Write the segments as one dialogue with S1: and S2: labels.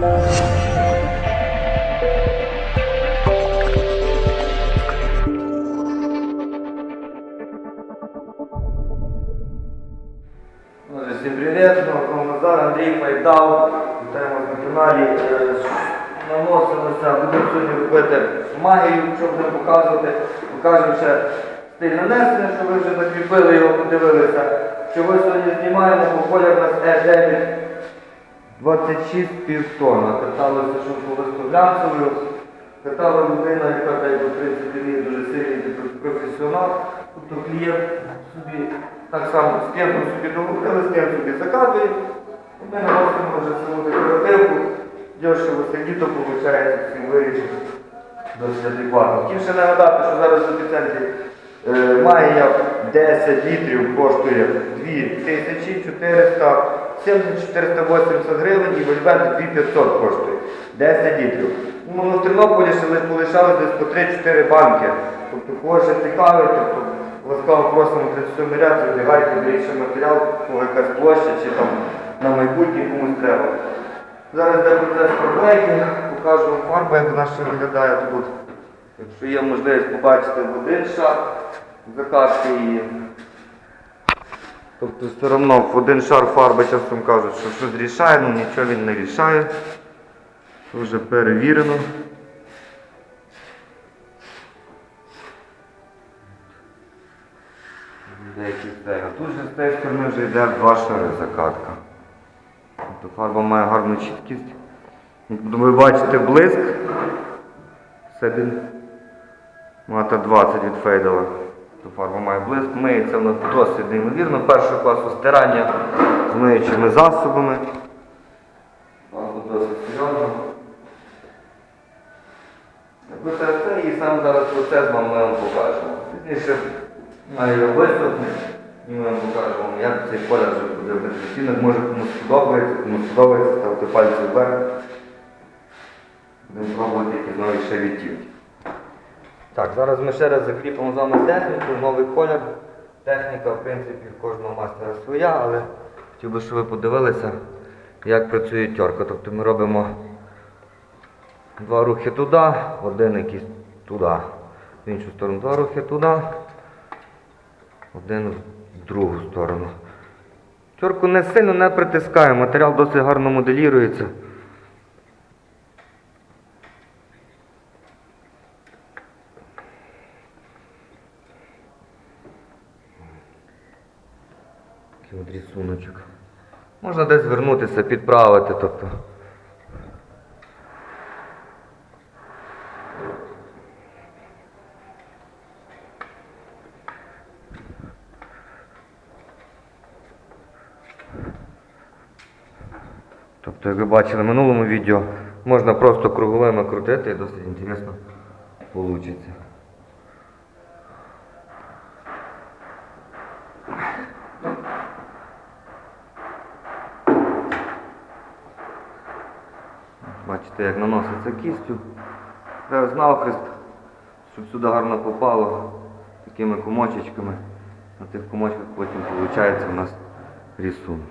S1: Всім привіт, Назар, Андрій Файдал. Вітаємо на каналі. Е, будемо сьогодні робити магію, що будемо показувати. Покажемо ще стиль нанесення, що ви вже закріпили його, подивилися. Що ви сьогодні знімаємо, бо колір у нас E9 26 півтона. Питалося, що колись глянцевою. Питала людина, яка дай, в принципі, не дуже сильний професіонал. Тобто клієнт собі так само з собі договорили, з собі закатує. І ми наносимо вже саму декоративку. Дешево сидіто, виходить, всім вирішить досить адекватно. Хотів ще нагадати, що зараз в епіцентрі е, Майя 10 літрів коштує 2470 480 гривень і Вольвет 2500 коштує 10 літрів. Ну, в Тернополі ще полишалось десь по 3-4 банки. Тобто, кого ще цікавить, тобто, ласкаво просимо 37 ряд, вибігайте, більше матеріал, кого якась площа чи там на майбутнє комусь треба. Зараз йде процес проклейки, покажу вам фарбу, як вона ще виглядає тут. Якщо є можливість побачити один шар, закатки її. Тобто все одно в один шар фарби часом кажуть, що щось рішає, ну нічого він не рішає. Це вже перевірено. Деякі стеги. Тут же з цієї сторони вже йде два шари закатка. Тобто фарба має гарну чіткість. Ви бачите блиск. Седин мата 20 від фейдова. То фарба має блиск. Миється вона досить неймовірно. Першого класу стирання з миючими засобами. Фарба досить серйозна. Якби це і сам зараз процес вам ми вам покажемо. Пізніше маю висохне і ми вам покажемо, як цей колір буде в відтінок. Може комусь сподобається, комусь сподобається, ставте пальці вверх. Будемо пробувати якісь нові ще відтінки. Так, зараз ми ще раз закріпимо з вами техніку, новий колір. Техніка, в принципі, кожного мастера своя, але хотів би, щоб ви подивилися, як працює тьорка. Тобто ми робимо два рухи туди, один якийсь туди, в іншу сторону, два рухи туди, один в другу сторону. Тьорку не сильно не притискає, матеріал досить гарно моделірується. Такий от рисуночок. Можна десь звернутися, підправити, тобто. Тобто, як ви бачили в минулому відео, можна просто круговими крутити і досить інтересно вийде. Бачите, як наноситься кістю. Треба знахрест, щоб сюди гарно попало такими комочечками. На тих комочках потім виходить у нас рисунок.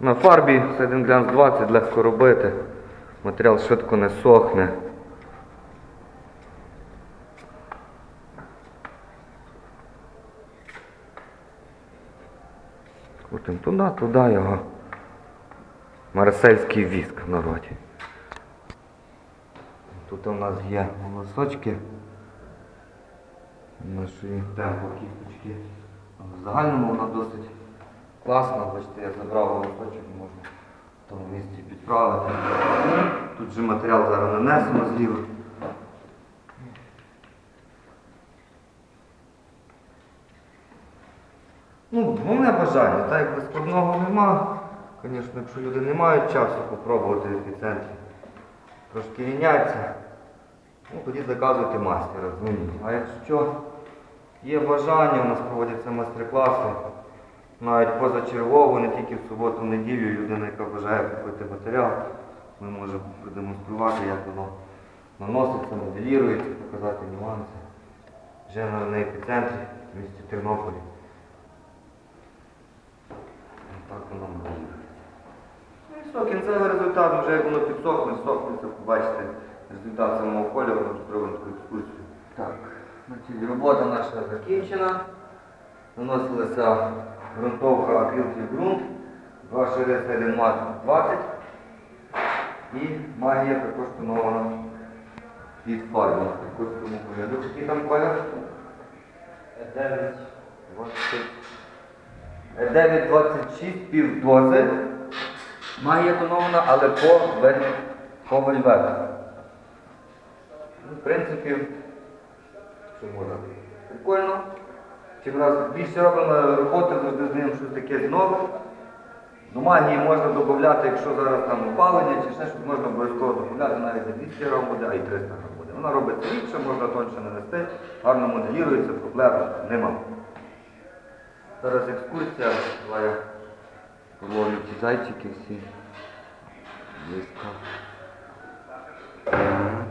S1: На фарбі Sedin Glance 20 легко робити. Матеріал швидко не сохне. Туди, туди його. Марсельський віск в народі. Тут у нас є волосочки нашої темпо кісточки. В загальному вона досить класна, бачите, я забрав волосочок, можна в тому місці підправити. Тут же матеріал зараз нанесено зліва. Ну, головне бажання, так якби складного нема. Звісно, якщо люди не мають часу попробувати в епіцентрі трошки рівняться, ну тоді заказуйте мастера, дзвоніть. А якщо є бажання, у нас проводяться майстер-класи, навіть позачергово, не тільки в суботу, в неділю, людина, яка бажає купити матеріал, ми можемо продемонструвати, як воно наноситься, моделірується, показати нюанси. Вже на епіцентрі в місті Тернополі. Так воно моделірується. Ну і все, кінцевий результат, вже як воно підсохне, сохнеться, побачите результат самого поля, зробимо таку екскурсію. Так, значить, робота наша закінчена. Наносилася ґрунтовка акрилки ґрунт, два шири серед мат 20 і магія також тонована від фарби. Також тому погляду, який там колір? 9, 9,26 пів дози. Магія тонована, але по, вель- по вельвету. Ну, В принципі, що можна. Прикольно. Чим раз більше робимо роботи, завжди здаємо щось таке знову. До магії можна додати, якщо зараз там опалення чи ще щось, можна обов'язково додати навіть за 200 грам буде, а й 300 грам буде. Вона робиться рідше, можна тонше нанести, гарно моделюється, проблем нема. Зараз екскурсія, половлю ті зайчики всі. Близько. Так.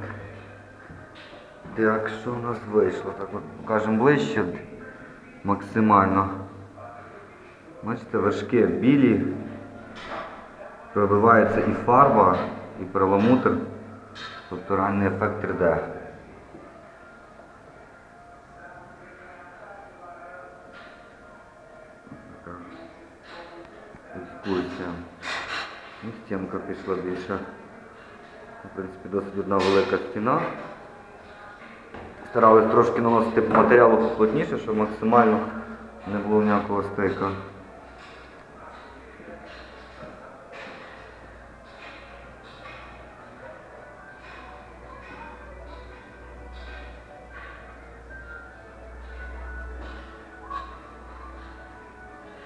S1: Так, що у нас вийшло? Так от покажемо ближче максимально. Бачите, вершки білі, пробивається і фарба, і перламутр, тобто ранній ефект 3D. Екскурсія. І стінка пішла більше. В принципі, досить одна велика стіна. Старались трошки наносити матеріалу поплотніше, щоб максимально не було ніякого стика.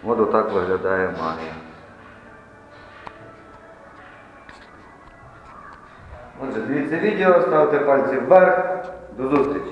S1: От отак виглядає магія. Отже, дивіться відео, ставте пальці вверх. До зустрічі!